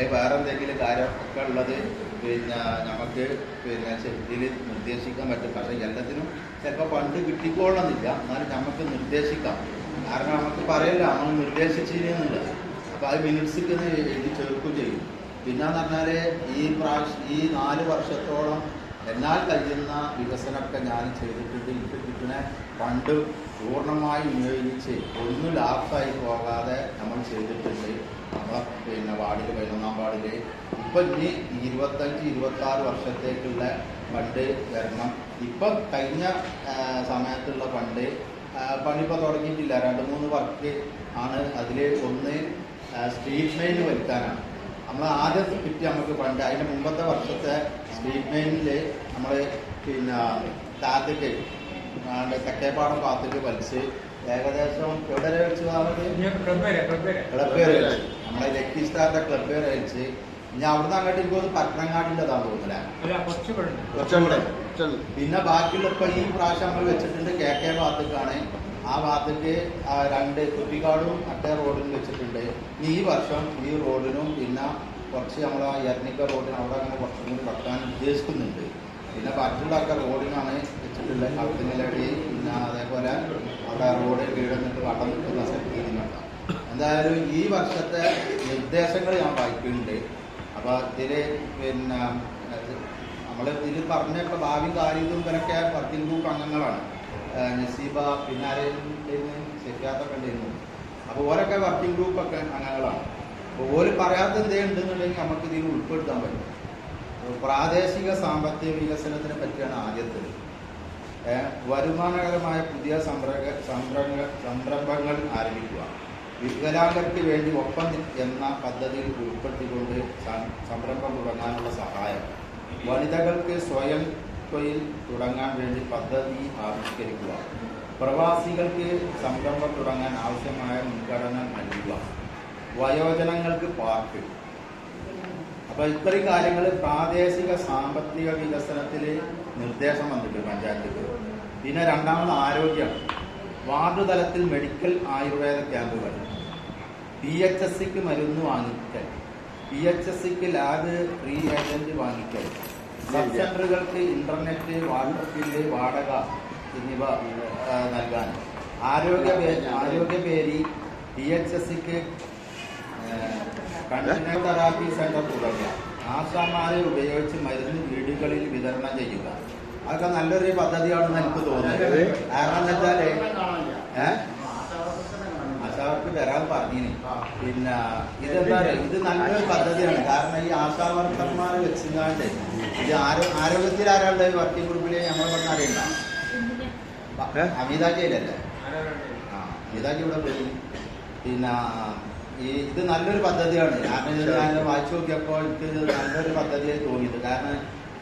അല്ലെങ്കിൽ വേറെ എന്തെങ്കിലും കാര്യം ഒക്കെ ഉള്ളത് പിന്നെ നമുക്ക് പിന്നെ ശക്തിയിൽ നിർദ്ദേശിക്കാൻ പറ്റും. പക്ഷേ എല്ലാത്തിനും ചിലപ്പോൾ പണ്ട് കിട്ടിക്കോളണമെന്നില്ല എന്നാലും നമുക്ക് നിർദ്ദേശിക്കാം. കാരണം നമുക്ക് പറയല്ല നമ്മൾ നിർദ്ദേശിച്ചിരുന്നില്ല. അപ്പോൾ അത് മിനിറ്റ്സിൽ എഴുതി ചേർക്കുകയും ചെയ്യും. പിന്നെന്ന് പറഞ്ഞാൽ ഈ പ്രാവശ്യം ഈ നാല് വർഷത്തോളം എന്നാൽ കഴിയുന്ന വികസനമൊക്കെ ഞാൻ ചെയ്തിട്ടുണ്ട്. എനിക്ക് പണ്ട് പൂർണമായി വിനിയോഗിച്ച് ഒന്നും ലാഭമായി പോകാതെ നമ്മൾ ചെയ്തിട്ടുണ്ട്. നമ്മളെ പിന്നെ വാർഡിൽ പതിനൊന്നാം വാർഡിൽ ഇപ്പം ഇനി ഇരുപത്തഞ്ച് ഇരുപത്താറ് വർഷത്തേക്കുള്ള ഫണ്ട് വരണം. ഇപ്പം കഴിഞ്ഞ സമയത്തുള്ള ഫണ്ട് ആ, പണിയിപ്പോൾ തുടങ്ങിയിട്ടില്ല. രണ്ട് മൂന്ന് വർക്ക് ആണ്. അതിൽ ഒന്ന് സ്ട്രീറ്റ് മെയിൻ വലിക്കാനാണ്. നമ്മൾ ആദ്യം കിട്ടി നമുക്ക് പണ്ട് അതിന്റെ മുമ്പത്തെ വർഷത്തെ സ്ട്രീറ്റ് മെയിനിൽ നമ്മൾ പിന്നെ താഴത്തേക്ക് തെക്കേപ്പാടം ഭാഗത്തേക്ക് വലിച്ച് ഏകദേശം എവിടെ വരെ വെച്ച് ക്ലബ് വരെ വെച്ച് നമ്മളെ ലക്കി സ്റ്റാറിന്റെ ക്ലബ് വരെ വെച്ച് ഇനി അവിടുന്ന് അങ്ങോട്ട് എനിക്ക് തോന്നുന്നു പട്ടണങ്ങാടിന്റെതാന്ന് തോന്നുന്നില്ല അല്ല? കുറച്ച് പേരുണ്ട് കുറച്ചും കൂടെ പിന്നെ ബാക്കിയുള്ള ഇപ്പൊ ഈ പ്രാവശ്യം നമ്മൾ വെച്ചിട്ടുണ്ട് കെ കെ ഭാഗത്തേക്കാണ് ആ ഭാഗത്തേക്ക് രണ്ട് കുറ്റിക്കാടും അട്ടേ റോഡിലും വെച്ചിട്ടുണ്ട്. ഈ വർഷം ഈ റോഡിനും പിന്നെ കുറച്ച് നമ്മൾ ആ എർണിക്ക റോഡിന് അവിടെ അങ്ങനെ കുറച്ചും കൂടി വെക്കാൻ ഉദ്ദേശിക്കുന്നുണ്ട്. പിന്നെ മറ്റുള്ളൊക്കെ റോഡിനാണ് വെച്ചിട്ടുള്ളത്. കളത്തിനിലടി പിന്നെ അതേപോലെ അവിടെ റോഡ് കീഴന്നിട്ട് വട്ടം നിൽക്കുന്ന സ്ഥലത്തിനുണ്ട് എന്തായാലും ഈ വർഷത്തെ നിർദ്ദേശങ്ങൾ ഞാൻ വായിക്കുന്നുണ്ട്. അപ്പോൾ ഇതിൽ പിന്നെ നമ്മൾ ഇതിൽ പറഞ്ഞ ഭാവി കാര്യവും ഇവരൊക്കെ വർക്കിംഗ് ഗ്രൂപ്പ് അംഗങ്ങളാണ്. നസീബ പിന്നെ ആരെയും കണ്ടിരുന്നു ഉണ്ടായിരുന്നു. അപ്പോൾ ഓരൊക്കെ വർക്കിംഗ് ഗ്രൂപ്പൊക്കെ അംഗങ്ങളാണ്. അപ്പോൾ ഓര് പറയാത്ത എന്തേ ഉണ്ടെന്നുണ്ടെങ്കിൽ നമുക്ക് ഇതിൽ ഉൾപ്പെടുത്താൻ പറ്റും. പ്രാദേശിക സാമ്പത്തിക വികസനത്തിനെ പറ്റിയാണ് ആദ്യത്തേത് ഏ, വരുമാനകരമായ പുതിയ സംരംഭ സംരംഭ സംരംഭങ്ങൾ ആരംഭിക്കുക. വികലാംഗർക്ക് വേണ്ടി ഒപ്പം എന്ന പദ്ധതിയിൽ ഉൾപ്പെടുത്തിക്കൊണ്ട് സംരംഭം തുടങ്ങാനുള്ള സഹായം. വനിതകൾക്ക് സ്വയം തൊഴിൽ തുടങ്ങാൻ വേണ്ടി പദ്ധതി ആവിഷ്കരിക്കുക. പ്രവാസികൾക്ക് സംരംഭം തുടങ്ങാൻ ആവശ്യമായ മുൻഗണന നൽകുക. വയോജനങ്ങൾക്ക് പാർക്ക് അപ്പൊ ഇത്രയും കാര്യങ്ങൾ പ്രാദേശിക സാമ്പത്തിക വികസനത്തിൽ നിർദ്ദേശം വന്നിട്ടുണ്ട് പഞ്ചായത്തുകൾ പിന്നെ രണ്ടാമത് ആരോഗ്യം. വാർഡ് തലത്തിൽ മെഡിക്കൽ ആയുർവേദ ക്യാമ്പുകൾ. പി എച്ച് എസ് സിക്ക് മരുന്ന് വാങ്ങിക്കൽ. പി എച്ച് എസ് സിക്ക് ലാബ് ഫ്രീ ഏജന്റ് വാങ്ങിക്കൽ. സബ് സെന്ററുകൾക്ക് ഇന്റർനെറ്റ് വാട്ടർ ബില്ല് വാടക എന്നിവ നൽകാൻ. ആരോഗ്യ ആരോഗ്യ പേരി ഡി എച്ച് എസ് സിക്ക് തെറാപ്പി സെന്റർ തുടങ്ങുക. ആശാമാരെ ഉപയോഗിച്ച് മരുന്ന് വീടുകളിൽ വിതരണം ചെയ്യുക. അതൊക്കെ നല്ലൊരു പദ്ധതിയാണെന്ന് എനിക്ക് തോന്നുന്നത് കാരണം എന്താ? വെച്ചാൽ ഏഹ് ആശാവർക്ക് വരാൻ പറഞ്ഞിന്. പിന്നെ ഇതെന്താ പറയുക ഇത് നല്ലൊരു പദ്ധതിയാണ്. കാരണം ഈ ആശാ വർക്കർമാരെ വെച്ചിങ്ങാണ്ട് ഇത് ആരോ ആരോഗ്യത്തിൽ ആരാളുടെ വർക്കിംഗ് ഗ്രൂപ്പിൽ ഞങ്ങൾ പറഞ്ഞ അറിയണ്ട. അമിതാജി അമിതാജിയിലല്ലേ ആ അമിതാജി ഇവിടെ പോയി. പിന്നെ ഈ ഇത് നല്ലൊരു പദ്ധതിയാണ്. കാരണം ഇത് ഞാൻ വായിച്ചു നോക്കിയപ്പോൾ എനിക്ക് ഇത് നല്ലൊരു പദ്ധതിയായി തോന്നിയത്. കാരണം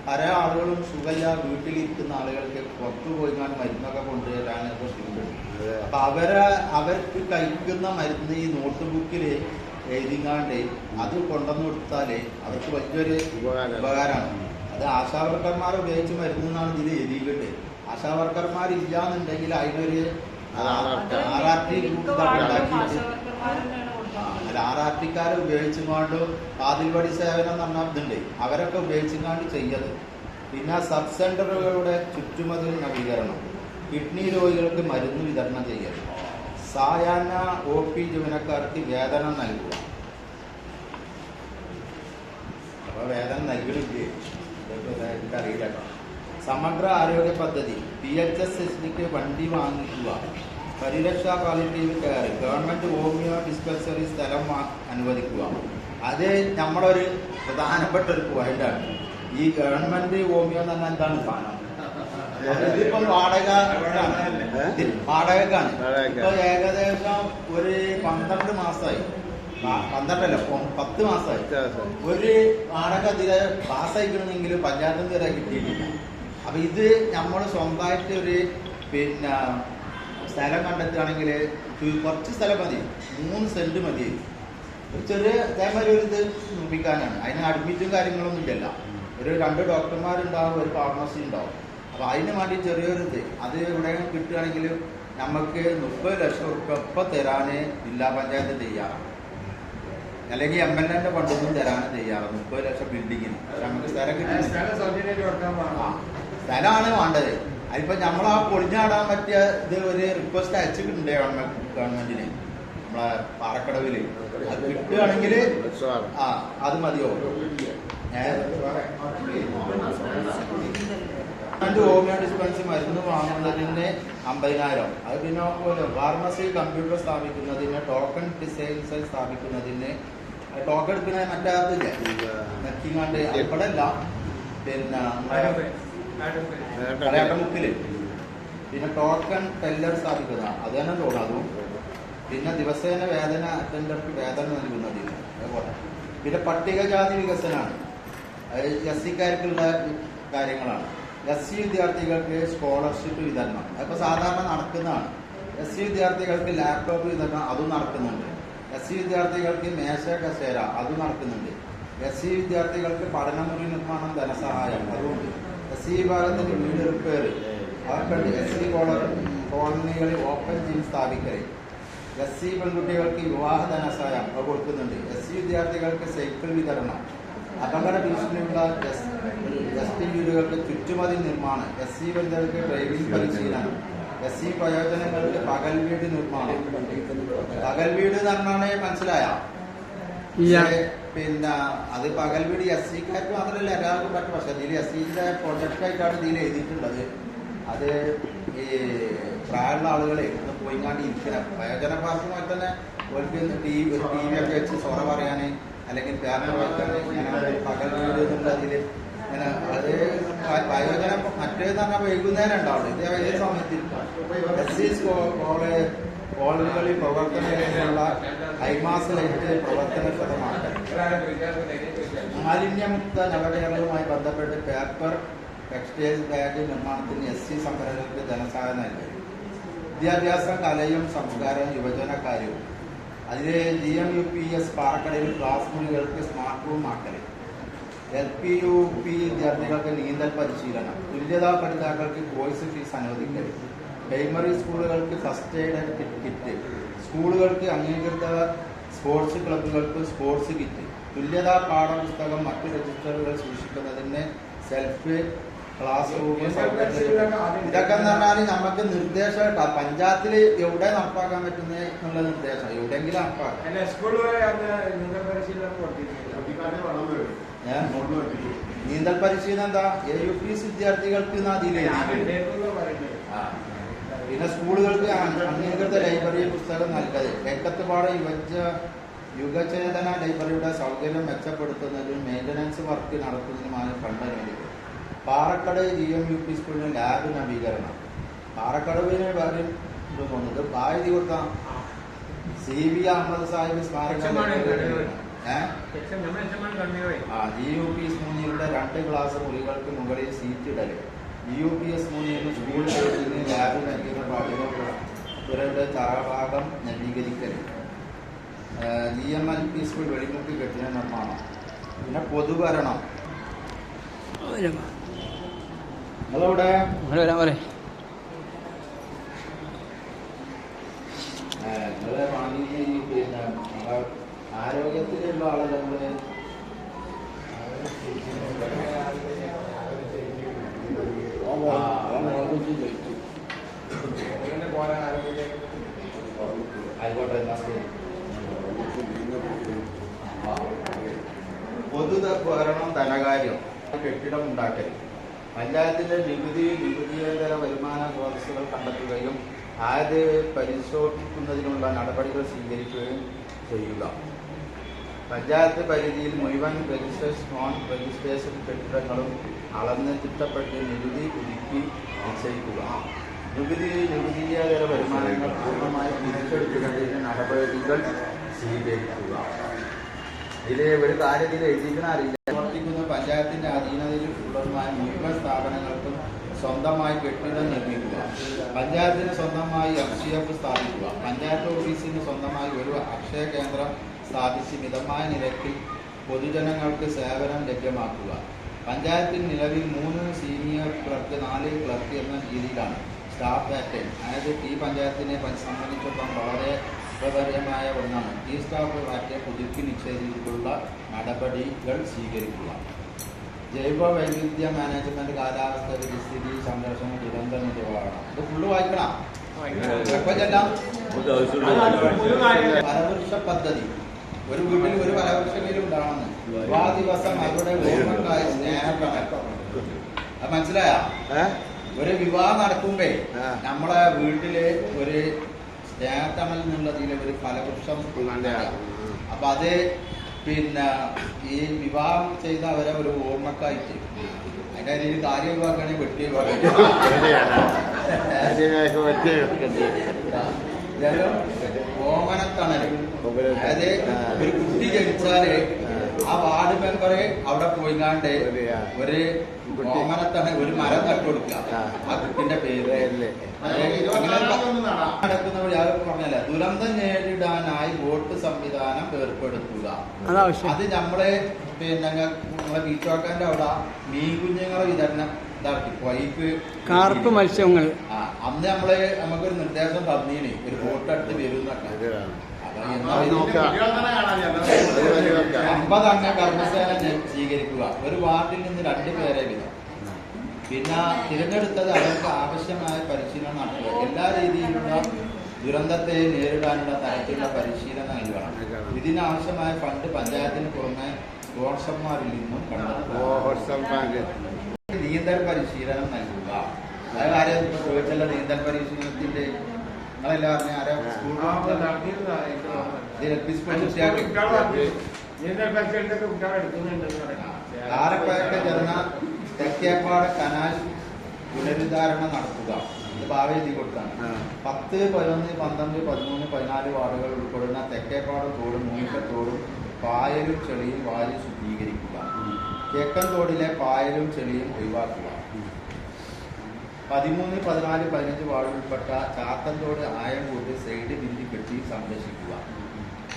പല ആളുകളും സുഖമില്ല വീട്ടിലിരിക്കുന്ന ആളുകൾക്ക് പുറത്തു പോയി ഞാൻ മരുന്നൊക്കെ കൊണ്ടുവരാനൊക്കെ അപ്പൊ അവരെ അവർക്ക് കഴിക്കുന്ന മരുന്ന് ഈ നോട്ട് ബുക്കിൽ എഴുതിങ്ങാണ്ട് അത് കൊണ്ടുവന്ന് കൊടുത്താൽ അവർക്ക് വലിയൊരു ഉപകാരമാണ് അത് ആശാവർക്കർമാർ ഉപയോഗിച്ച് മരുന്ന് എന്നാണ് ഇതിൽ എഴുതിയിട്ടുണ്ട്. ആശാവർക്കർമാർ ഇല്ലാന്നുണ്ടെങ്കിൽ അതിനൊരു ആർ ആർ ടി ഗ്രൂപ്പ് ഉണ്ടാക്കിയിട്ട് അല്ല ആർ ആർ ടിക്കാരെ ഉപയോഗിച്ചുകൊണ്ട് പാതിൽവടി സേവനം എന്ന് പറഞ്ഞാൽ ഇതുണ്ട്. അവരൊക്കെ ഉപയോഗിച്ചുകൊണ്ട് ചെയ്യത് പിന്നെ സബ് സെന്ററുകളുടെ ചുറ്റുമതിൽ നവീകരണം. കിഡ്നി രോഗികൾക്ക് മരുന്ന് വിതരണം ചെയ്യുക സായാഹ്ന ഒ പി ജീവനക്കാർക്ക് വേതനം നൽകുക. അപ്പൊ വേതനം നൽകണില്ലേ? എനിക്കറിയില്ല സമഗ്ര ആരോഗ്യ പദ്ധതി പി എച്ച് എസ് എസ് ഡിക്ക് വണ്ടി വാങ്ങിക്കുക. പരിരക്ഷാ palliative care government homeo dispensary സ്ഥലം അനുവദിക്കുക. അത് നമ്മളൊരു പ്രധാനപ്പെട്ട ഒരു പോയിന്റാണ് ഈ ഗവൺമെന്റ് ഹോമിയോ എന്ന് പറഞ്ഞാൽ എന്താണ് സാധനം? ഇതിപ്പം വാടക വാടകക്കാണ്. ഇപ്പൊ ഏകദേശം ഒരു പന്ത്രണ്ട് മാസമായി പന്ത്രണ്ടല്ല പത്ത് മാസമായി. ഒരു വാടക ഇതിലെ പാസ്സായിക്കണമെങ്കിൽ പഞ്ചായത്തിൽ വരെ കിട്ടിയിട്ടില്ല. അപ്പൊ ഇത് നമ്മൾ സ്വന്തമായിട്ട് ഒരു പിന്നെ സ്ഥലം കണ്ടെത്തുകയാണെങ്കിൽ കുറച്ച് സ്ഥലം മതി. മൂന്ന് സെന്റ് മതി. ഒരു ചെറിയ ഇതേമാതിരി ഒരു ഇത് നിർമ്മിക്കാനാണ്. അതിന് അഡ്മിറ്റും കാര്യങ്ങളൊന്നും ഇല്ലല്ല. ഒരു രണ്ട് ഡോക്ടർമാരുണ്ടാവും ഒരു ഫാർമസി ഉണ്ടാവും. അപ്പൊ അതിന് വേണ്ടി ചെറിയൊരു ഇത് അത് ഇവിടെ കിട്ടുകയാണെങ്കിൽ നമുക്ക് മുപ്പത് ലക്ഷം റുപ്യ ഇപ്പൊ തരാന് ജില്ലാ പഞ്ചായത്ത് തയ്യാറാണ്. അല്ലെങ്കിൽ എം എൽ എന്റെ ഫണ്ടൊന്നും തരാന് തയ്യാറാണ് മുപ്പത് ലക്ഷം ബിൽഡിങ്ങിന്. നമുക്ക് സ്ഥലം കിട്ടും. സ്ഥലമാണ് വേണ്ടത്. അതിപ്പോ നമ്മൾ ആ പൊളിഞ്ഞാടാൻ പറ്റിയ ഇത് ഒരു റിക്വസ്റ്റ് അയച്ചിട്ടുണ്ട് ഗവൺമെന്റ് ഗവൺമെന്റിന് നമ്മളെ പാറക്കടവിൽ. അത് കിട്ടുകയാണെങ്കിൽ ആ അത് മതിയോ? രണ്ട് ഹോമിയോ ഡിസ്പെൻസറി മരുന്ന് വാങ്ങുന്നതിന് അമ്പതിനായിരം. അത് പിന്നെ പോലെ ഫാർമസി കമ്പ്യൂട്ടർ സ്ഥാപിക്കുന്നതിന് ടോക്കൺ ഡിസൈൻസ് സ്ഥാപിക്കുന്നതിന് ടോക്കൺ എടുക്കുന്ന മറ്റേ അതില്ല നെക്കിങ്ങാണ്ട് ഇവിടെ അല്ല പിന്നെ മുക്കിൽ പിന്നെ ടോക്കൺ ടെല്ലർ സ്ഥാപിക്കുന്ന അത് തന്നെ തോന്നുന്നു പിന്നെ ദിവസേന വേദന അറ്റൻഡർക്ക് വേദന നൽകുന്നതിന്. അതേപോലെ. പിന്നെ പട്ടികജാതി വികസനമാണ് അത് എസ് സിക്കാർക്കുള്ള കാര്യങ്ങളാണ്. എസ് സി വിദ്യാർത്ഥികൾക്ക് സ്കോളർഷിപ്പ് വിതരണം. അതിപ്പോൾ സാധാരണ നടക്കുന്നതാണ്. എസ് സി വിദ്യാർത്ഥികൾക്ക് ലാപ്ടോപ്പ് വിതരണം അതും നടക്കുന്നുണ്ട്. എസ് സി വിദ്യാർത്ഥികൾക്ക് മേശ കസേര അതും നടക്കുന്നുണ്ട്. എസ് സി വിദ്യാർത്ഥികൾക്ക് പഠനമുറി നിർമ്മാണം ധനസഹായം അതുകൊണ്ട് എസ് സി വിഭാഗത്തിന്റെ വീട് റിപ്പയർ. അതൊക്കെ എസ് സി കോളർ കോളനികളിൽ ഓപ്പൺ ജിം സ്ഥാപിക്കൽ എസ് സി പെൺകുട്ടികൾക്ക് വിവാഹ ധനസഹായം അത് കൊടുക്കുന്നുണ്ട്. എസ് സി വിദ്യാർത്ഥികൾക്ക് സൈക്കിൾ വിതരണം. അപകട ഭീഷണിയുള്ള എസ് വീടുകളുടെ ചുറ്റുമതിൽ നിർമ്മാണം. എസ് സി വനിതകൾക്ക് ഡ്രൈവിംഗ് പരിശീലനം. എസ് സി പ്രയോജനങ്ങൾക്ക് പകൽ വീട് നിർമ്മാണം. പകൽ വീട് എന്ന് മനസ്സിലായ? പിന്നെ അത് പകൽ വീട് എസ് സിക്കാർക്ക് മാത്രമല്ല എല്ലാവർക്കും പറ്റും. പക്ഷെ ഇതിൽ എസ് സിന്റെ പ്രൊജക്റ്റ് ആയിട്ടാണ് ഇതിൽ എഴുതിയിട്ടുള്ളത്. അത് ഈ പ്രായമുള്ള ആളുകളെ ഒന്ന് പോയിങ്ങാണ്ട് ഇരിക്കണം. പ്രയോജന പാർക്കുമായി തന്നെ ഓർക്ക് ടി വി ഒക്കെ വെച്ച് സൊറ പറയാൻ അല്ലെങ്കിൽ പകൽ ഇങ്ങനെ അത് പ്രയോജനം മറ്റേന്ന് പറഞ്ഞാൽ വൈകുന്നേരം ഉണ്ടാവുള്ളൂ ഇതേ ഏത് സമയത്തിൽ എസ് സി കോളേജ് കോളനികളിൽ പ്രവർത്തനങ്ങളിലുള്ള ഹൈമാസ് ലൈറ്റ് പ്രവർത്തനക്ഷമമാക്കൽ മാലിന്യമുക്ത നവകേരളവുമായി ബന്ധപ്പെട്ട് പേപ്പർ ടെക്സ്റ്റൈൽ ബാഗ് നിർമ്മാണത്തിന് എസ് സി സംഘടനകൾക്ക് ധനസഹായം നൽകി. വിദ്യാഭ്യാസം കലയും സംസ്കാരവും യുവജന കാര്യവും അതിൽ G M U P S പാറക്കടയിൽ class മുറികൾക്ക് സ്മാർട്ട് റൂം ആക്കൽ എൽ പി യു പി വിദ്യാർത്ഥികൾക്ക് നീന്തൽ പരിശീലനം. തുല്യതാ പഠിതാക്കൾക്ക് കോഴ്സ് ഫീസ് അനുവദിക്കൽ പ്രൈമറി സ്കൂളുകൾക്ക് ഫസ്റ്റ് എയ്ഡ് കിറ്റ് സ്കൂളുകൾക്ക് അംഗീകൃത സ്പോർട്സ് ക്ലബ്ബുകൾക്ക് സ്പോർട്സ് കിറ്റ് തുല്യതാ പാഠപുസ്തകം മറ്റു രജിസ്റ്ററുകൾ സൂക്ഷിക്കുന്നതിന് സെൽഫ് ക്ലാസ് റൂം ഇതൊക്കെ എന്ന് പറഞ്ഞാൽ നമുക്ക് നിർദ്ദേശം കേട്ടോ പഞ്ചായത്തിൽ എവിടെ നടപ്പാക്കാൻ പറ്റുന്ന എന്നുള്ള നിർദ്ദേശം. എവിടെയെങ്കിലും നടപ്പാക്കാം. നീന്തൽ പരിശീലനം കൊടുത്തിരുന്നില്ല ഏ? നീന്തൽ പരിശീലനം എന്താ? എ യു പി എസ് വിദ്യാർത്ഥികൾക്ക്. പിന്നെ സ്കൂളുകൾക്ക് അംഗീകൃത ലൈബ്രറി പുസ്തകം നൽകത് രംഗത്തുപാട് യുവജ യുഗചേതന ലൈബ്രറിയുടെ സൗകര്യം മെച്ചപ്പെടുത്തുന്നതിനും മെയിന്റനൻസ് വർക്ക് നടത്തുന്നതിനുമാണ് ഫണ്ട് അനുവദിക്കുന്നത് Parakkad G M U P സ്കൂളിന് ലാബ് നവീകരണം. പാറക്കടവിന് പറയും ഇത് തോന്നുന്നത് ബാധ്യത ദിവസം സി വി അഹമ്മദ് സാഹിബ് സ്മാരക ആ ജി യു പി എസ് മൂന്നിയുടെ രണ്ട് ക്ലാസ് മുറികൾക്ക് മുകളിൽ സീറ്റ് ഇടൽ. ജി യു പി എസ് മൂന്നിന് സ്കൂൾ ബിൽഡിംഗിന് ലാബ് നൽകുന്ന പാഠ്യപുരയുടെ തറഭാഗം നവീകരിക്കൽ G M L P school Velimukku കെട്ടിട നിർമ്മാണം. പിന്നെ പൊതുഭരണം. വരാൻ നമ്മളെ ആരോഗ്യത്തിലുള്ള ആളെ നമ്മൾ? ആയിക്കോട്ടെ. പൊതുഭരണം ധനകാര്യം. കെട്ടിടം ഉണ്ടാക്കൽ പഞ്ചായത്തിന്റെ നികുതി നികുതിയേതര വരുമാന സ്രോതസ്സുകൾ കണ്ടെത്തുകയും അത് പരിശോധിക്കുന്നതിനുള്ള നടപടികൾ സ്വീകരിക്കുകയും ചെയ്യുക. പഞ്ചായത്ത് പരിധിയിൽ മുഴുവൻ രജിസ്ട്രേഷൻ നോൺ രജിസ്ട്രേഷൻ കെട്ടിടങ്ങളും അളന്ന് ചിട്ടപ്പെട്ട് നികുതി ഒരുക്കി നിശ്ചയിക്കുക. നികുതി നികുതിയേതര വരുമാനങ്ങൾ പൂർണമായി തിരിച്ചെടുക്കുന്നതിന് നടപടികൾ സ്വീകരിക്കുക. ഇത് ഒരു കാര്യത്തിൽ ഇതിൽ എഴുതിക്കുന്ന അറിയില്ല. പ്രവർത്തിക്കുന്ന പഞ്ചായത്തിന്റെ അധീനതയിൽ ഉള്ളതുമായ മുഴുവൻ സ്ഥാപനങ്ങൾക്കും സ്വന്തമായി കെട്ടിടം നിർമ്മിക്കുക. പഞ്ചായത്തിന് സ്വന്തമായി എഫ് സി എഫ് സ്ഥാപിക്കുക. പഞ്ചായത്ത് ഓഫീസിന് സ്വന്തമായി ഒരു അക്ഷയ കേന്ദ്രം സ്ഥാപിച്ച് മിതമായ നിരക്കിൽ പൊതുജനങ്ങൾക്ക് സേവനം ലഭ്യമാക്കുക. പഞ്ചായത്തിൽ നിലവിൽ മൂന്ന് സീനിയർ ക്ലർക്ക് നാല് ക്ലർക്ക് എന്ന രീതിയിലാണ് സ്റ്റാഫ് പാറ്റേൺ. അതായത് ഈ പഞ്ചായത്തിനെ സംബന്ധിച്ചിടത്തോളം വളരെ ഉപകാരമായ ഒന്നാണ്. ഈ സ്റ്റാഫ് പാറ്റേൺ പുതുക്കി നിക്ഷേപിച്ചിട്ടുള്ള നടപടികൾ സ്വീകരിക്കുക. ജൈവ വൈവിധ്യ മാനേജ്മെന്റ് കാലാവസ്ഥ പരിസ്ഥിതി സംരക്ഷണ ദുരന്ത നിവാരണം ഇത് ഫുള്ള് വായിക്കണം? പരവൃക്ഷ പദ്ധതി. ഒരു വീട്ടിൽ ഒരു ഫലവൃക്ഷമെങ്കിലും ഉണ്ടാവണം. ആ ദിവസം അവരുടെ ഓർമ്മക്കായി അത് മനസ്സിലായ? ഒരു വിവാഹം നടക്കുമ്പേ. നമ്മളെ വീട്ടിൽ ഒരു സ്നേഹത്തണൽ എന്നുള്ളതിൽ ഒരു ഫലവൃക്ഷം. അപ്പൊ അത് പിന്നെ ഈ വിവാഹം ചെയ്ത അവരെ ഒരു ഓർമ്മക്കായിട്ട് അതിന്റെ അതിൽ കാര്യം ഒഴിവാക്കുകയാണെങ്കിൽ വെട്ടി ഓമനത്തണൽ ഓമനത്തണൽ. അതായത്. ഒരു കുട്ടി ജനിച്ചാൽ ആ വാർഡ് മെമ്പറെ അവിടെ പോയിങ്ങാണ്ട് ഒരു ഓമനത്താണ് ഒരു മരം നട്ടുകൊടുക്കുക ആ. ആ കുട്ടിന്റെ പേര്. പേരിൽ. നടക്കുന്ന വഴി അത് പറഞ്ഞല്ല? ദുരന്തം നേരിടാനായി വോട്ട് സംവിധാനം ഏർപ്പെടുത്തുക. അത് നമ്മളെ പിന്നെ നമ്മളെ ബീച്ചോക്കാന്റെ അവിടെ മീൻ കുഞ്ഞുങ്ങളെ വിതരണം ഇതാക്കി. പൈപ്പ് കാർപ്പ് മത്സ്യങ്ങൾ. അന്ന് നമ്മൾ നമുക്കൊരു നിർദ്ദേശം തന്നീനെ. ഒരു വോട്ട് അടുത്ത് കർമ്മസേന സ്വീകരിക്കുക. ഒരു വാർഡിൽ നിന്ന് രണ്ടു പേരെ വീതം പിന്നെ തിരഞ്ഞെടുത്തത് അവർക്ക് ആവശ്യമായ പരിശീലനം നടത്തുക. എല്ലാ രീതിയിലുള്ള ദുരന്തത്തെ നേരിടാനുള്ള തരത്തിലുള്ള പരിശീലനം നൽകണം. ഇതിനാവശ്യമായ ഫണ്ട് പഞ്ചായത്തിന് പുറമെ സ്പോൺസർമാരിൽ നിന്നും കണ്ടെത്തുക. നീന്തൽ പരിശീലനം നൽകുക. അതായത് ഇപ്പൊ ചോദിച്ചല്ല നീന്തൽ പരിശീലനത്തിന്റെ നിങ്ങളെല്ലാം അറിഞ്ഞ ആരാ സ്കൂൾ ആ, അപ്പൊ നടത്തിയിരുന്നതാ, എനിക്ക് ഓർമ്മയില്ല. ഇത് എൽ പി സ്കൂൾ അത് കുട്ടികൾക്ക് കുട്ടികൾ പറഞ്ഞു. നീന്തൽ പരിശീലനത്തിനൊക്കെ കുട്ടികളെ എടുക്കുന്നുണ്ടെന്ന് പറയാം. ആരപ്പേട്ട ചേർന്ന തെക്കേപ്പാട് കനാൽ പുനരുദ്ധാരണ നടത്തുക ഇത് ഭാവി എഴുതി കൊടുത്താണ്. പത്ത് പതിനൊന്ന് പന്ത്രണ്ട് പതിമൂന്ന് പതിനാല് വാർഡുകൾ ഉൾപ്പെടുന്ന തെക്കേപ്പാട് തോടും മൂക്കത്തോടും പായലും ചെളിയും വാരി ശുദ്ധീകരിക്കുക കിഴക്കൻ തോടിലെ പായലും ചെളിയും ഒഴിവാക്കുക പതിമൂന്ന് പതിനാല് പതിനഞ്ച് വാർഡ് ഉൾപ്പെട്ട ചാത്തന്തോട് ആയം കൂട്ടി സൈഡ് കെട്ടി സംരക്ഷിക്കുക.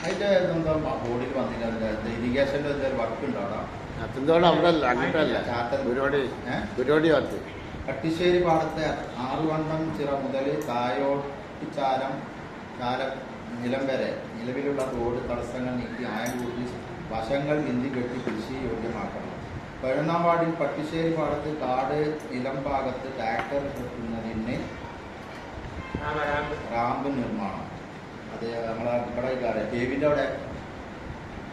അതിന്റെ എന്താ ബോർഡിൽ വന്നില്ല അതിന്റെ ഇറിഗേഷന്റെ എന്തെങ്കിലും വർക്ക് ഉണ്ടോ അവിടെ. അങ്ങോട്ടല്ല? കട്ടിശ്ശേരി പാടത്തെ ആറുവണ്ണം ചിറ മുതൽ തായോട്ടിച്ചാരം ചാരം നിലം വരെ. നിലവിലുള്ള റോഡ് തടസ്സങ്ങൾ നീക്കി ആയം കൂട്ടി വശങ്ങൾ ബിന്ദി കെട്ടി കൃഷി യോഗ്യമാക്കണം. പതിനൊന്നാം പട്ടിശ്ശേരി ഭാഗത്ത് കാട് നിലം ഭാഗത്ത് ടാക്ടർ കിട്ടുന്നതിന്. റാമ്പ് നിർമ്മാണം. അത് നമ്മളെ ഇവിടെ കാര്യം കേവിന്റെ അവിടെ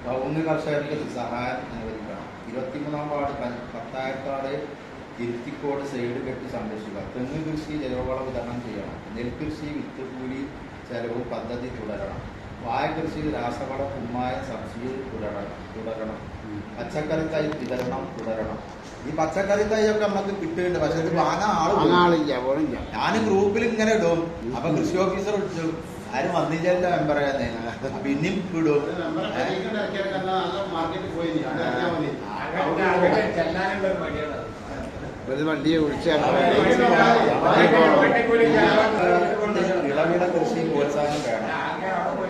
കവുങ്ങ് കർഷകർക്ക് സഹായം അനുവദിക്കണം ഇരുപത്തിമൂന്നാം വാർഡ് പ- പത്തായക്കാട് ഇരുത്തിക്കോട് സൈഡ് കെട്ടി സംരക്ഷിക്കുക. തെങ്ങ് കൃഷി ജൈവവളം വിതരണം ചെയ്യണം. നെൽകൃഷി വിത്തുകൂലി ചെലവും പദ്ധതി തുടരണം. വാഴ കൃഷി രാസവള കുമ്മായ സബ്സിഡി തുടരണം. തുടരണം. പച്ചക്കറി തൈ വിതരണം. തുടരണം ഈ പച്ചക്കറി തൈ ഒക്കെ നമുക്ക് കിട്ടുന്നുണ്ട്. പക്ഷെ ഇത് വാങ്ങാൻ ഞാൻ ഗ്രൂപ്പിൽ ഇങ്ങനെ ഇടും. അപ്പൊ കൃഷി ഓഫീസർ വിളിച്ചു. ആരും വന്നില്ല മെമ്പർ പിന്നെയും ഇടും. ഒരു വണ്ടിയെ വിളിച്ചാൽ ഇളവിട കൃഷി പ്രോത്സാഹനം വേണം.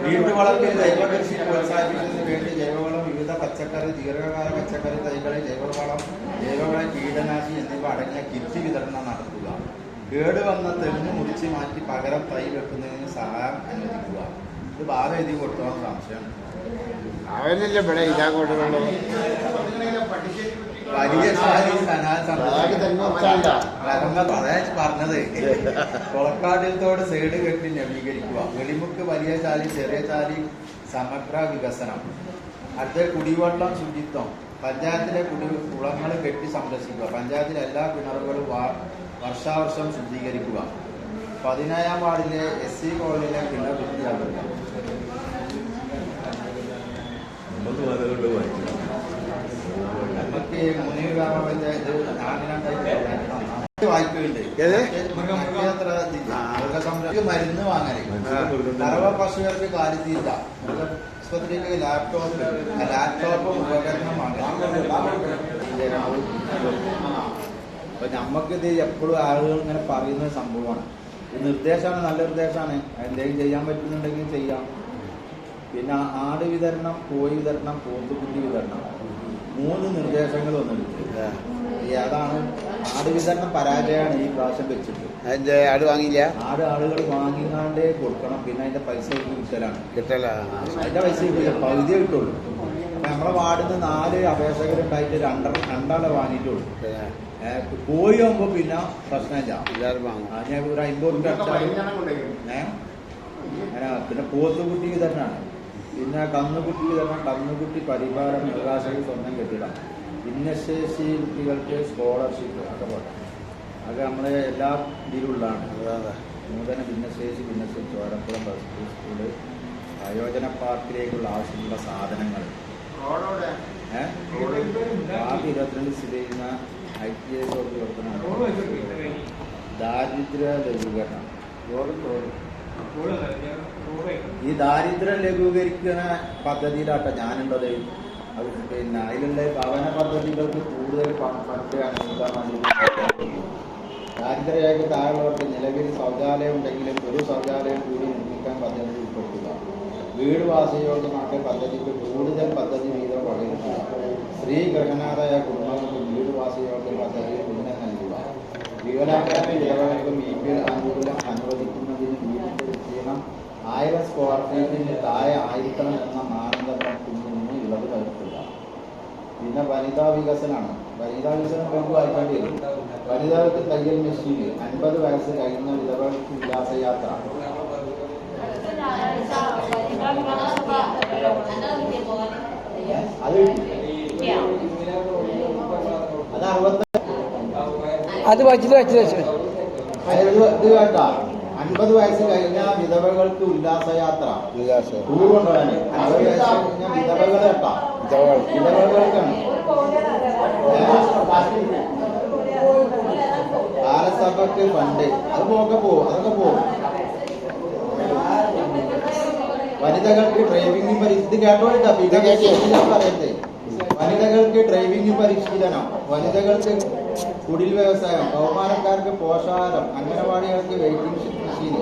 വീട്ടുവളപ്പിൽ ജൈവ കൃഷി പ്രോത്സാഹിപ്പിക്കുന്നതിന് വേണ്ടി ജൈവവളം പച്ചക്കറി ദീർഘകാല പച്ചക്കറി തൈകളെ ജൈവവളം ജൈവവള കീടനാശി എന്നിവ അടങ്ങിയ കിറ്റ് വിതരണം നടത്തുക. കേടുവന്ന തെങ്ങ് മുറിച്ച് മാറ്റി പകരം തൈ വെക്കുന്നതിന് സഹായം അനുവദിക്കുക. ഇത് ഭാഗം എഴുതി കൊടുത്തോളം സംശയം. അവനല്ലേ ഇവിടെ ഇതാ കൊണ്ടുള്ളൂ വലിയ പറഞ്ഞത്. കൊളക്കാട്ടിലത്തോട് സൈഡ് കെട്ടി നവീകരിക്കുക. വെളിമുക്ക് വലിയ ചാലി ചെറിയ ചാലി സമഗ്ര വികസനം. അടുത്ത കുടിവെള്ളം ശുചിത്വം. പഞ്ചായത്തിലെ കുടി കുളങ്ങൾ കെട്ടി സംരക്ഷിക്കുക. പഞ്ചായത്തിലെ എല്ലാ കിണറുകളും വർഷാവർഷം ശുദ്ധീകരിക്കുക പതിനേഴാം വാർഡിലെ എസ് സി കോളനിയിലെ കിണർ വൃത്തിയാക്കുക. നമുക്ക് മുനീർ ഗ്രാമപഞ്ചായത്ത് ഞാനിരണ്ടായിട്ട് മൃഗസംരക്ഷണ മരുന്ന് വാങ്ങാൻ കറവ കർഷകർക്ക് കാര്യത്തില്ല. മൃഗാസ്പത്രിക്ക് ലാപ്ടോപ്പ് ലാപ്ടോപ്പ് ഉപകരണം അപ്പൊ നമുക്കിത് എപ്പോഴും ആളുകൾ ഇങ്ങനെ പറയുന്ന സംഭവമാണ്. ഇത് നിർദ്ദേശമാണ് നല്ല നിർദ്ദേശമാണ്. എന്തെങ്കിലും ചെയ്യാൻ പറ്റുന്നുണ്ടെങ്കിൽ ചെയ്യാം. പിന്നെ ആട് വിതരണം കോഴി വിതരണം പോത്തുകുട്ടി വിതരണം. മൂന്ന് നിർദ്ദേശങ്ങൾ വന്നിട്ടുണ്ട്. ഈ അതാണ് ആട് വിതരണം പരാജയമാണ് ഈ പ്രാവശ്യം വെച്ചിട്ട്. അതിന്റെ ആട് വാങ്ങിയില്ല? ആട് ആളുകൾ വാങ്ങിക്കാണ്ട് കൊടുക്കണം. പിന്നെ അതിന്റെ പൈസ കിട്ടലാണ്. കിട്ടല. അതിന്റെ പൈസ കിട്ടില്ല പകുതി കിട്ടുള്ളൂ. അപ്പൊ നമ്മളെ വാർഡിൽ നിന്ന് നാല് അപേക്ഷകരുണ്ടായിട്ട് രണ്ട രണ്ടാളെ വാങ്ങിയിട്ടുള്ളൂ. ഏഹ് പോയി ആകുമ്പോ പിന്നെ പ്രശ്നമില്ല. എല്ലാവരും വാങ്ങും. ഞാൻ ഒരു അമ്പത് റുപ്യ അടിച്ചാലും ഏ? അങ്ങനെ പിന്നെ പോത്തുകുട്ടി വിതരണമാണ് പിന്നെ കന്നുകുട്ടി വിതരണം കന്നുകുട്ടി പരിപാലന മൃഗാശയ സ്വന്തം കെട്ടിടം. ഭിന്നശേഷി കുട്ടികൾക്ക് സ്കോളർഷിപ്പ് ഒക്കെ പോട്ടെ അത് നമ്മളെ എല്ലാ ഇതിലുള്ളതാണ്. നൂതന ഭിന്നശേഷി ഭിന്നശേഷി ചോരപ്പുറം ബസ് സ്കൂൾ പ്രയോജന പാർക്കിലേക്കുള്ള ആവശ്യമുള്ള സാധനങ്ങൾ. പാർട്ടി ഇരുപത്തിരണ്ട് സ്ഥിതി ചെയ്യുന്ന ഐ ടി എസ് പ്രവർത്തനം ദാരിദ്ര്യ ലഘൂകരണം. ഈ ദാരിദ്ര്യം ലഘൂകരിക്കുന്ന പദ്ധതിയിലാട്ടോ ഞാനുള്ളത്. പിന്നെ അതിലുള്ള ഭവന പദ്ധതികൾക്ക് കൂടുതൽ ഫണ്ട് അനുവദിക്കാൻ താഴെയുള്ളവർക്ക് നിലവിൽ ശൗചാലയം ഉണ്ടെങ്കിലും ഒരു ശൗചാലയം കൂടി നിർമ്മിക്കാൻ പദ്ധതി ഉൾപ്പെടുത്തുക. വീട് വാസയോഗ്യമാക്കൽ പദ്ധതിക്ക് കൂടുതൽ പദ്ധതി വീതം വകയിരുത്തുക സ്ത്രീ ഗ്രഹനാഥായ കുടുംബങ്ങൾക്ക് വീട് വാസയോഗ്യ പദ്ധതി ഉന്നത നൽകുക. വികലാംഗരായ വിധവകൾക്കും ഇ പി എൽ ആനുകൂല്യം അനുവദിക്കുന്നതിന് വീടിന്റെ വിസ്തീർണം ആയിരം സ്ക്വയർ ഫീറ്റിന് താഴെ ആയിരിക്കണം എന്ന മാനദണ്ഡം വരുത്തുക പിന്നെ വനിതാ വികസനമാണ് വനിതാ വികസനം നമുക്ക് വായിക്കേണ്ടി വരും. വനിതകൾക്ക് തയ്യൽ മെഷീൻ അൻപത് വയസ്സ് കഴിഞ്ഞ വിധവകൾക്ക് ഉല്ലാസയാത്ര. അത് അത് അറുപത്തി അത് വച്ചിട്ട് വച്ചിട്ട് വെച്ചു അതായത് ഇത് വേണ്ട. അൻപത് വയസ്സ് കഴിഞ്ഞ വിധവകൾക്ക് ഉല്ലാസയാത്ര. വികാസം ടൂർ കൊണ്ടുപോകാൻ അൻപത് വയസ്സ് കഴിഞ്ഞ വിധവകൾ കേട്ടാ. ബാലസഭക്ക് ഫണ്ട് അത് പോക്കെ പോവും അതൊക്കെ പോവും വനിതകൾക്ക് ഡ്രൈവിംഗ് ഇത് കേട്ടോട്ടാ പറയട്ടെ. വനിതകൾക്ക് ഡ്രൈവിംഗ് പരിശീലനം വനിതകൾക്ക് കുടിൽ വ്യവസായം ബഹുമാനക്കാർക്ക് പോഷാഹാരം അംഗനവാടികൾക്ക് വെയിറ്റിംഗ് മെഷീന്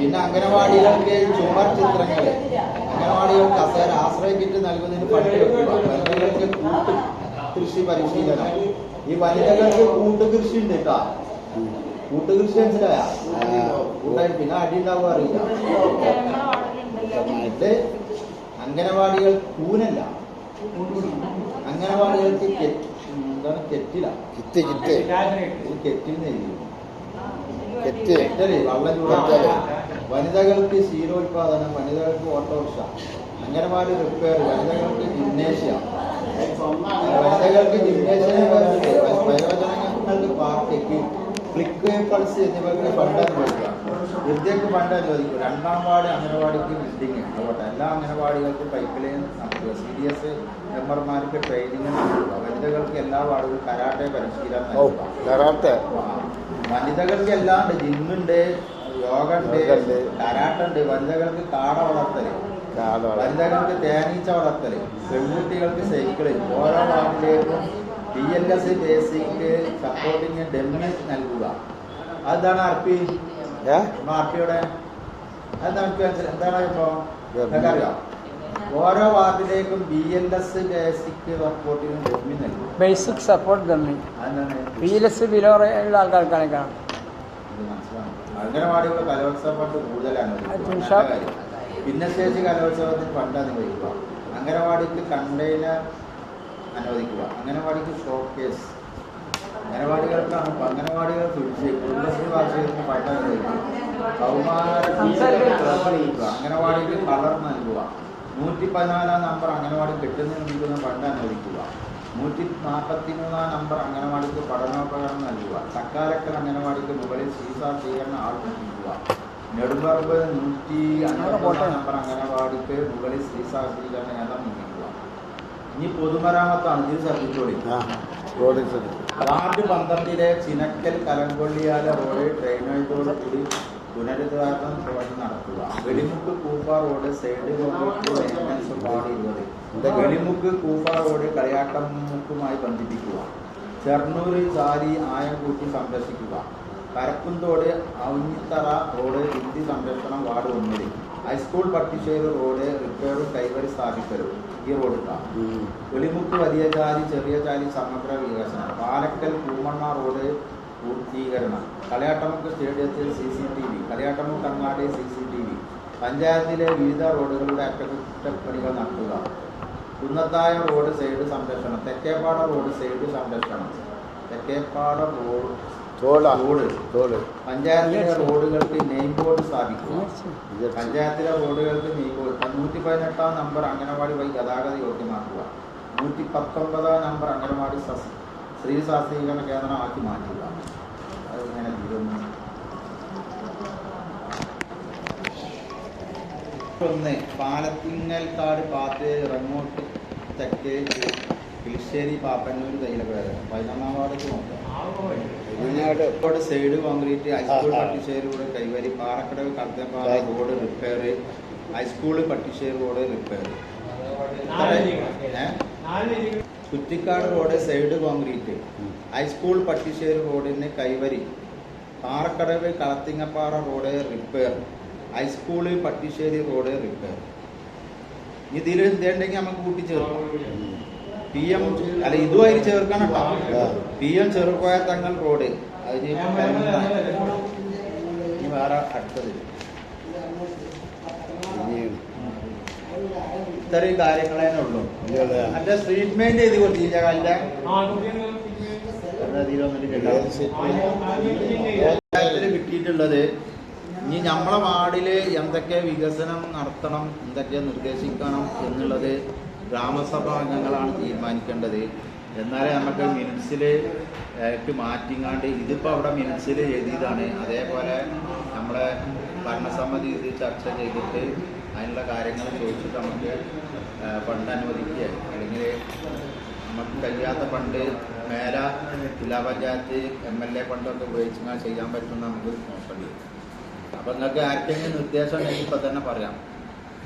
പിന്നെ അംഗനവാടികൾക്ക് ചുമർ ചിത്രങ്ങൾ. അംഗനവാടികൾക്ക് കസേര കിറ്റ് നൽകുന്നതിന് ഫണ്ട് വെക്കുക. വനിതകൾക്ക് കൂട്ട് കൃഷി പരിശീലനം. ഈ വനിതകൾക്ക് കൂട്ടുകൃഷി ഉണ്ട് കേട്ടോ. കൂട്ടുകൃഷി മനസ്സിലായ? കൂട്ടായി പിന്നെ അടി ഉണ്ടാവുക അറിയില്ല. അംഗനവാടികൾ കൂനല്ല. അംഗനവാടികൾക്ക് എന്താണ് കെറ്റില? Kit kit. ഇത് കെറ്റിൽ നിന്ന് കെറ്റ്. കെറ്റൽ വള്ളം ചൂടാക്കൽ വനിതകൾക്ക് ക്ഷീരോത്പാദനം വനിതകൾക്ക് ഓട്ടോറിക്ഷ അംഗനവാടി റിപ്പയർ വനിതകൾക്ക് ജിംനേഷ്യ വനിതകൾക്ക് ജിംനേഷ്യങ്ങൾക്ക് വയോജനങ്ങൾക്ക് പാർട്ടിക്ക് ഫ്ലിക്ക് പൾസ് എന്നിവർക്ക് ഫണ്ട് അനുവദിക്കാം വിദ്യക്ക് ഫണ്ട് അനുവദിക്കും രണ്ടാം വാർഡ് അംഗനവാടിക്ക് ബിൽഡിംഗ് അതുകൊണ്ട് എല്ലാ അംഗനവാടികൾക്കും പൈപ്പ് ലൈൻ നൽകുക. സി ഡി എസ് മെമ്പർമാർക്ക് ട്രെയിനിങ് നൽകുക. വനിതകൾക്ക് എല്ലാ വാർഡുകളും കരാട്ടെ പരിശീലനം നൽകുക. വനിതകൾക്ക് എല്ലാം ഉണ്ട്. ജിമ്മുണ്ട് യോഗ കരാട്ടുണ്ട് വനിതകൾക്ക് കാട വളർത്തൽ. വനിതകൾക്ക് തേനീച്ച വളർത്തൽ. പെൺകുട്ടികൾക്ക് സൈക്കിൾ. ഓരോ വാർഡിലേക്കും B L S basic supporting dummy നൽകുക. അതാണ് അർപ്പി അർപ്പിയുടെ അത് നമുക്ക് എന്താണ് ഇപ്പോ? അറിയാം ഓരോ വാർഡിലേക്കും ബി എൽ എസ് ബേസിക് സപ്പോർട്ടിന് ഡെമ്മി നൽകും ബേസിക് സപ്പോർട്ട് തമ്മി ബി എൽ എസ് ബിലോറുള്ള ആൾക്കാർക്കാണ് കാണാം. മനസ്സിലാവും. അംഗനവാടികളുടെ കലോത്സവം ഫണ്ട് കൂടുതലാണ്. ഭിന്നശേഷി കലോത്സവത്തിന് ഫണ്ട് അനുവദിക്കുക അംഗനവാടിക്ക് കണ്ടെയ്നർ അനുവദിക്കുക. അംഗനവാടിക്ക് ഷോക്കേസ്. അംഗനവാടികൾക്കാണ് അംഗനവാടികൾ തുടിച്ച് കുടുംബശ്രീ വാർഷികത്തിന് ഫണ്ട് അനുവദിക്കുക കൗമാര പ്രവർത്തിക്കുക അംഗനവാടിക്ക് കളർ നൽകുക. നൂറ്റി പതിനാലാം നമ്പർ അംഗനവാടി കിട്ടുന്നതിന് ഫണ്ട് അനുവദിക്കുക. നൂറ്റി നാൽപ്പത്തി മൂന്നാം നമ്പർ അംഗനവാടിക്ക് പഠനോപകരണം നൽകുക. ചക്കാലക്കൽ അംഗനവാടിക്ക് മുകളിൽ സീസാ സ്വീകരണ ആൾ നൽകുക. നെടുമ്പറമ്പ് നൂറ്റി അൻപത്തൊന്നാം നമ്പർ അംഗനവാടിക്ക് മുകളിൽ സീസാ സ്വീകരണ യന്ത്രം നിർമ്മിക്കുക ഇനി പൊതുമരാമത്താണ് ഇത് ശ്രദ്ധിച്ചോളി വാർഡ് പന്ത്രണ്ടിലെ ചിനക്കൽ കലങ്കൊള്ളിയാല റോഡ് ട്രെയിനോയ്ക്കോട് കൂടി പുനരുദ്ധാരണം പ്രവർത്തനം നടത്തുക. Velimukku Kooppa road side ward ഇരുപത് വെളിമുക്ക് കൂപ്പ റോഡ് കളിയാട്ടമുക്കുമായി ബന്ധിപ്പിക്കുക. ചെർണൂര് ചാരി ആയംകൂട്ടി സംരക്ഷിക്കുക. കരക്കുന്തോട് ഔഞ്ഞിത്തറ റോഡ് ഹിന്ദി സംരക്ഷണം വാർഡ് ഒന്നിൽ ഹൈസ്കൂൾ പട്ടിശ്ശേരി റോഡ് റിപ്പയറും കൈവരി സ്ഥാപിക്കലും. ഈ റോഡ്. വെളിമുക്ക് വലിയ ചാരി ചെറിയ ചാരി സമഗ്ര വികസനം. പാലക്കൽ പൂമണ്ണ റോഡ് പൂർത്തീകരണം. കളിയാട്ടമുക്ക് സ്റ്റേഡിയത്തിൽ സി സി ടി വി കങ്ങാടി അങ്ങാടി സി സി ടി വി. പഞ്ചായത്തിലെ വിവിധ റോഡുകളുടെ അറ്റകുറ്റപ്പണികൾ നടത്തുക. കുന്നത്തായ റോഡ് സൈഡ് സംരക്ഷണം. തെക്കേപ്പാട റോഡ് സൈഡ് സംരക്ഷണം. തെക്കേപ്പാട റോഡ് റോഡ് പഞ്ചായത്തിലെ റോഡുകൾക്ക് നെയിം ബോർഡ് സ്ഥാപിക്കുക. പഞ്ചായത്തിലെ റോഡുകൾക്ക് നീക്കോ നൂറ്റി പതിനെട്ടാം നമ്പർ അംഗനവാടി വഴി ഗതാഗത യോഗ്യമാക്കുക. നൂറ്റി പത്തൊമ്പതാം നമ്പർ അംഗനവാടി സ്ത്രീ ശാസ്ത്രീകരണ കേന്ദ്രമാക്കി മാറ്റുക. അത് ഇങ്ങനെ തീരുന്നു. ഒന്ന് പാലത്തിങ്ങൽക്കാട് പാത്ത് റങ്ങോട്ട് തെക്കേ കിളിശ്ശേരി പാപ്പന്നൂർ തൈലപ്പേര് പതിനൊന്നാം വാർഡ് നോക്കാം. Kozhikode side concrete high school. Pattissery road കൈവരി Parakkadavu Kadathappara road repair high school Pattissery road repair Kuttikkad road side concrete. High school Pattissery റോഡിന് കൈവരി. Parakkadavu Kalathingappara road repair high school Pattissery road repair. ഇതിൽ എന്തുണ്ടെങ്കിൽ നമുക്ക് കൂട്ടിച്ചേർക്കാം. P M അല്ല ഇതുമായി ചേർക്കണം കേട്ടോ. P M ചെറുപോയ തങ്ങൾ road. അതിന് ഇനി വേറെ അടുത്തത്. ഇത്രയും കാര്യങ്ങളേ ഉള്ളൂ. അല്ല മറ്റേ ട്രീറ്റ്മെന്റ് ചെയ്ത് കൊടുത്തില്ല കല്ല കിട്ടിയിട്ടുള്ളത് ഇനി നമ്മളെ വാർഡിൽ എന്തൊക്കെ വികസനം നടത്തണം എന്തൊക്കെ നിർദ്ദേശിക്കണം എന്നുള്ളത് ഗ്രാമസഭാ അംഗങ്ങളാണ് തീരുമാനിക്കേണ്ടത്. എന്നാലേ നമുക്ക് മിനിറ്റ്സിൽ മാറ്റിങ്ങാണ്ട് ഇതിപ്പോൾ അവിടെ മിനിറ്റ്സിൽ എഴുതിയതാണ്. അതേപോലെ നമ്മളെ ഭരണസമിതി ഇത് ചർച്ച ചെയ്തിട്ട് അതിനുള്ള കാര്യങ്ങൾ ചോദിച്ചിട്ട് നമുക്ക് ഫണ്ട് അനുവദിക്കുക. അല്ലെങ്കിൽ നമുക്ക് കഴിയാത്ത ഫണ്ട് മേല ജില്ലാ പഞ്ചായത്ത് എം എൽ എ ഫണ്ടൊക്കെ ഉപയോഗിച്ചാൽ ചെയ്യാൻ പറ്റുമെന്ന് നമുക്ക് നോക്കേണ്ടി. അപ്പം നിങ്ങൾക്ക് ആർക്കെങ്കിലും നിർദ്ദേശം ഇപ്പം തന്നെ പറയാം.